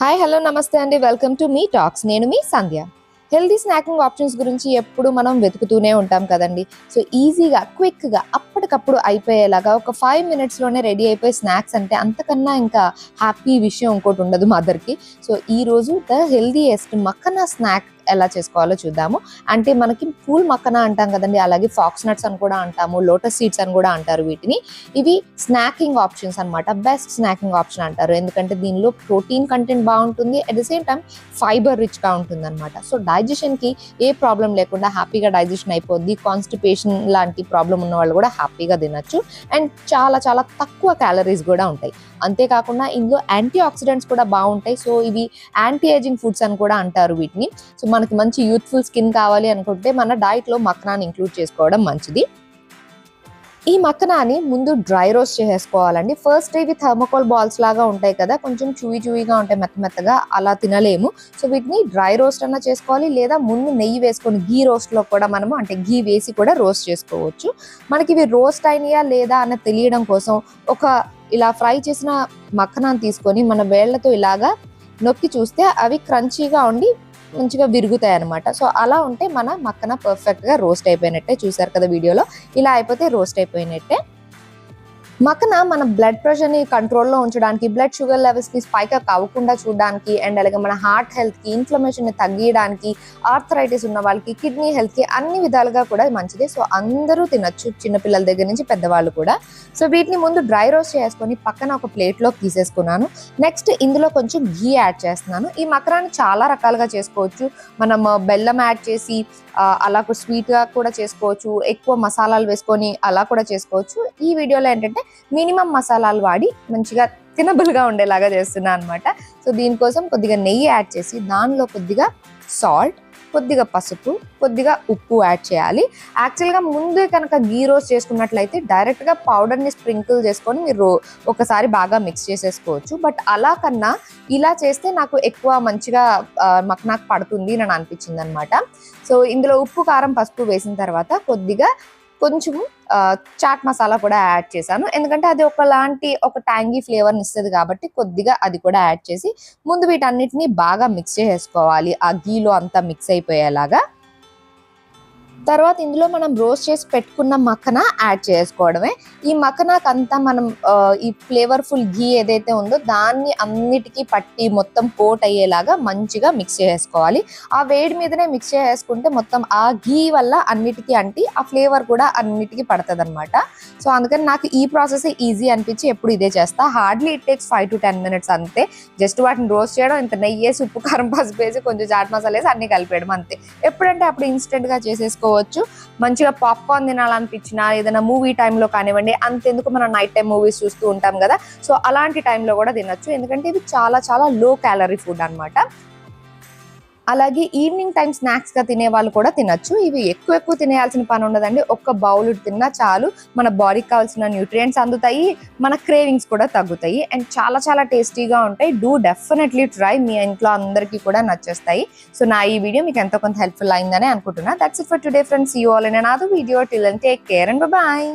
Hi hello నమస్తే అండి. Welcome to మీ టాక్స్ నేను మీ సంధ్య. హెల్దీ స్నాకింగ్ ఆప్షన్స్ గురించి ఎప్పుడు మనం వెతుకుతూనే ఉంటాం కదండి. సో ఈజీగా క్విక్గా అప్పటికప్పుడు అయిపోయేలాగా ఒక ఫైవ్ మినిట్స్లోనే రెడీ అయిపోయే స్నాక్స్ అంటే అంతకన్నా ఇంకా హ్యాపీ విషయం ఇంకోటి ఉండదు మదర్కి సో ఈ ద హెల్దీయెస్ట్ మక్కన స్నాక్ ఎలా చేసుకోవాలో చూద్దాము. అంటే మనకి పూల్ మక్కన అంటాం కదండి అలాగే ఫాక్స్ నట్స్ అని కూడా అంటాము లోటస్ సీడ్స్ అని కూడా అంటారు వీటిని. ఇవి స్నాకింగ్ ఆప్షన్స్ అన్నమాట బెస్ట్ స్నాకింగ్ ఆప్షన్ అంటారు. ఎందుకంటే దీనిలో ప్రోటీన్ కంటెంట్ బాగుంటుంది at the same time fiber రిచ్గా ఉంటుంది అనమాట సో డైజెషన్కి ఏ ప్రాబ్లం లేకుండా హ్యాపీగా డైజెషన్ అయిపోద్ది కాన్స్టిపేషన్ లాంటి ప్రాబ్లం ఉన్న వాళ్ళు కూడా హ్యాపీగా తినచ్చు. అండ్ చాలా చాలా తక్కువ క్యాలరీస్ కూడా ఉంటాయి. అంతేకాకుండా ఇందులో యాంటీ ఆక్సిడెంట్స్ కూడా బాగుంటాయి. సో ఇవి యాంటీ ఏజింగ్ ఫుడ్స్ అని కూడా అంటారు వీటిని. సో మనకి మంచి యూత్ఫుల్ స్కిన్ కావాలి అనుకుంటే మన డైట్లో మక్కనాన్ని ఇంక్లూడ్ చేసుకోవడం మంచిది. ఈ మక్కనాన్ని ముందు డ్రై రోస్ట్ చేసుకోవాలండి ఫస్ట్ ఇవి థర్మోకోల్ బాల్స్ లాగా ఉంటాయి కదా కొంచెం చూయి చూయిగా ఉంటాయి మెత్త మెత్తగా అలా తినలేము. సో వీటిని డ్రై రోస్ట్ అన్నా చేసుకోవాలి లేదా ముందు నెయ్యి వేసుకొని గీ రోస్ట్లో కూడా మనము అంటే గీ వేసి కూడా రోస్ట్ చేసుకోవచ్చు. మనకి ఇవి రోస్ట్ అయినాయా లేదా అన్న తెలియడం కోసం ఒక ఇలా ఫ్రై చేసిన మక్కనాన్ని తీసుకొని మన వేళ్ళతో ఇలాగా నొక్కి చూస్తే అవి క్రంచీగా ఉండి మంచిగా విరుగుతాయి అనమాట సో అలా ఉంటే మన మక్కన పర్ఫెక్ట్గా రోస్ట్ అయిపోయినట్టే చూసారు కదా వీడియోలో. ఇలా అయిపోతే రోస్ట్ అయిపోయినట్టే. మక్కన మన బ్లడ్ ప్రెషర్ని కంట్రోల్లో ఉంచడానికి బ్లడ్ షుగర్ లెవెల్స్ని స్పైక్ అప్ అవ్వకుండా చూడడానికి అండ్ అలాగే మన హార్ట్ హెల్త్కి ఇన్ఫ్లమేషన్ని తగ్గించడానికి ఆర్థరైటిస్ ఉన్న వాళ్ళకి కిడ్నీ హెల్త్కి అన్ని విధాలుగా కూడా మంచిది. సో అందరూ తినచ్చు చిన్నపిల్లల దగ్గర నుంచి పెద్దవాళ్ళు కూడా. సో వీటిని ముందు డ్రై రోస్ట్ చేసుకొని పక్కన ఒక ప్లేట్లోకి తీసేసుకున్నాను. నెక్స్ట్ ఇందులో కొంచెం ఘీ యాడ్ చేస్తున్నాను. ఈ మకరాన్ని చాలా రకాలుగా చేసుకోవచ్చు. మనం బెల్లం యాడ్ చేసి అలా స్వీట్గా కూడా చేసుకోవచ్చు. ఎక్కువ మసాలాలు వేసుకొని అలా కూడా చేసుకోవచ్చు. ఈ వీడియోలో ఏంటంటే మినిమం మసాలాలు వాడి మంచిగా తినబుల్గా ఉండేలాగా చేస్తున్నాను అనమాట సో దీనికోసం కొద్దిగా నెయ్యి యాడ్ చేసి దానిలో కొద్దిగా సాల్ట్ కొద్దిగా పసుపు కొద్దిగా ఉప్పు యాడ్ చేయాలి. యాక్చువల్గా ముందే కనుక గీ రోస్ట్ చేసుకున్నట్లయితే డైరెక్ట్గా పౌడర్ని స్ప్రింకిల్ చేసుకొని మీరు ఒకసారి బాగా మిక్స్ చేసేసుకోవచ్చు. బట్ అలా కన్నా ఇలా చేస్తే నాకు ఎక్కువ మంచిగా ఆ, మాకు నాకు పడుతుంది అని అనిపించింది అనమాట సో ఇందులో ఉప్పు కారం పసుపు వేసిన తర్వాత కొద్దిగా కొంచెం చాట్ మసాలా కూడా యాడ్ చేశాను. ఎందుకంటే అది ఒకలాంటి ఒక ట్యాంగీ ఫ్లేవర్ని ఇస్తుంది కాబట్టి కొద్దిగా అది కూడా యాడ్ చేసి ముందు వీటన్నిటిని బాగా మిక్స్ చేసుకోవాలి. ఆ గీలో అంతా మిక్స్ అయిపోయేలాగా. తర్వాత ఇందులో మనం రోస్ట్ చేసి పెట్టుకున్న మక్కన యాడ్ చేసుకోవడమే. ఈ మక్కనాకు అంతా మనం ఈ ఫ్లేవర్ఫుల్ ఘీ ఏదైతే ఉందో దాన్ని అన్నిటికీ పట్టి మొత్తం కోట్ అయ్యేలాగా మంచిగా మిక్స్ చేసుకోవాలి. ఆ వేడి మీదనే మిక్స్ చేసుకుంటే మొత్తం ఆ ఘీ వల్ల అన్నిటికీ అంటి ఆ ఫ్లేవర్ కూడా అన్నిటికీ పడుతుంది అనమాట సో అందుకని నాకు ఈ ప్రాసెస్ ఈజీ అనిపించి ఎప్పుడు ఇదే చేస్తా. Hardly it takes five to ten minutes అంతే. జస్ట్ వాటిని రోస్ట్ చేయడం ఇంత నెయ్యి వేసి ఉప్పు కారం పసుపు వేసి కొంచెం చాట్ మసాలా వేసి అన్ని కలిపేయడం అంతే. ఎప్పుడంటే అప్పుడు ఇన్స్టెంట్గా చేసుకోవచ్చు. మంచిగా పాప్కార్న్ తినాలనిపించినా ఏదైనా మూవీ టైంలో కానివ్వండి అంతెందుకు మనం నైట్ టైం మూవీస్ చూస్తూ ఉంటాం కదా. సో అలాంటి టైంలో కూడా తినచ్చు. ఎందుకంటే ఇది చాలా చాలా లో క్యాలరీ ఫుడ్ అన్నమాట. అలాగే ఈవినింగ్ టైం స్నాక్స్గా తినే వాళ్ళు కూడా తినొచ్చు. ఇవి ఎక్కువ ఎక్కువ తినేయాల్సిన పని ఉండదండి. ఒక్క బౌల్ తిన్నా చాలు. మన బాడీకి కావాల్సిన న్యూట్రియంట్స్ అందుతాయి. మన క్రేవింగ్స్ కూడా తగ్గుతాయి. అండ్ చాలా చాలా టేస్టీగా ఉంటాయి. Do definitely try. మీ ఇంట్లో అందరికీ కూడా నచ్చేస్తాయి. సో నా ఈ వీడియో మీకు ఎంతో కొంత హెల్ప్ఫుల్ అయిందని అనుకుంటున్నా. That's it for today friends you all in another video till and take care and bye